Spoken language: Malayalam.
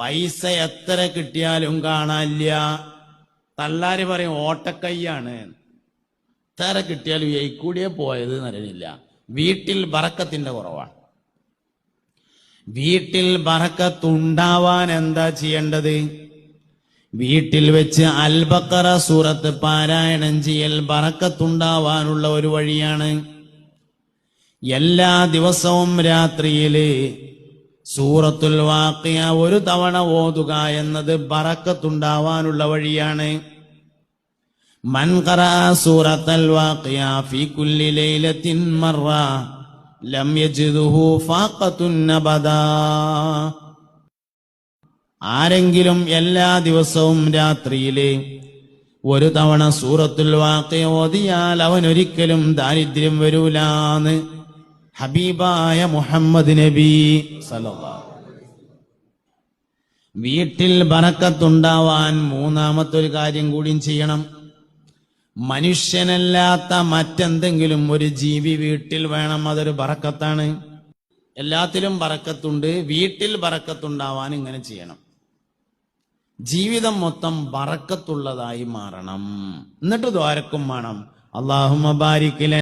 പൈസ എത്ര കിട്ടിയാലും കാണാനില്ല. തള്ളാര് പറയും ഓട്ടക്കൈയാണ്. എത്ര കിട്ടിയാലും എയ്ക്കൂടിയേ പോയത് നരനില്ല വീട്ടിൽ ബറക്കത്തിന്റെ കുറവാണ്. വീട്ടിൽ ബറക്കത്തുണ്ടാവാൻ എന്താ ചെയ്യേണ്ടത്? വീട്ടിൽ വെച്ച് അൽബക്കറ സൂറത്ത് പാരായണം ചെയ്യൽ ബറക്കത്തുണ്ടാവാനുള്ള ഒരു വഴിയാണ്. എല്ലാ ദിവസവും രാത്രിയിൽ സൂറത്തുൽ വാക്കിയ ഒരു തവണ ഓതുക എന്നത് ബറക്കത്തുണ്ടാവാനുള്ള വഴിയാണ്. ലം ആരെങ്കിലും എല്ലാ ദിവസവും രാത്രിയിൽ ഒരു തവണ സൂറത്തുൽ വാക്കിയ ഓതിയാൽ അവനൊരിക്കലും ദാരിദ്ര്യം വരൂലാന്ന് ഹബീബായ മുഹമ്മദ് നബി വീട്ടിൽ ബറക്കത്തുണ്ടാവാൻ മൂന്നാമത്തെ ഒരു കാര്യം കൂടിയും ചെയ്യണം. മനുഷ്യനല്ലാത്ത മറ്റെന്തെങ്കിലും ഒരു ജീവി വീട്ടിൽ വേണം അതൊരു ബറക്കത്താണ്. എല്ലാത്തിലും ബറക്കത്തുണ്ട് വീട്ടിൽ ബറക്കത്തുണ്ടാവാൻ ഇങ്ങനെ ചെയ്യണം. ജീവിതം മൊത്തം ബറക്കത്തുള്ളതായി മാറണം. എന്നിട്ട് ദ്വാരക്കും വേണം. അള്ളാഹുമ ബാരിക്കിലെ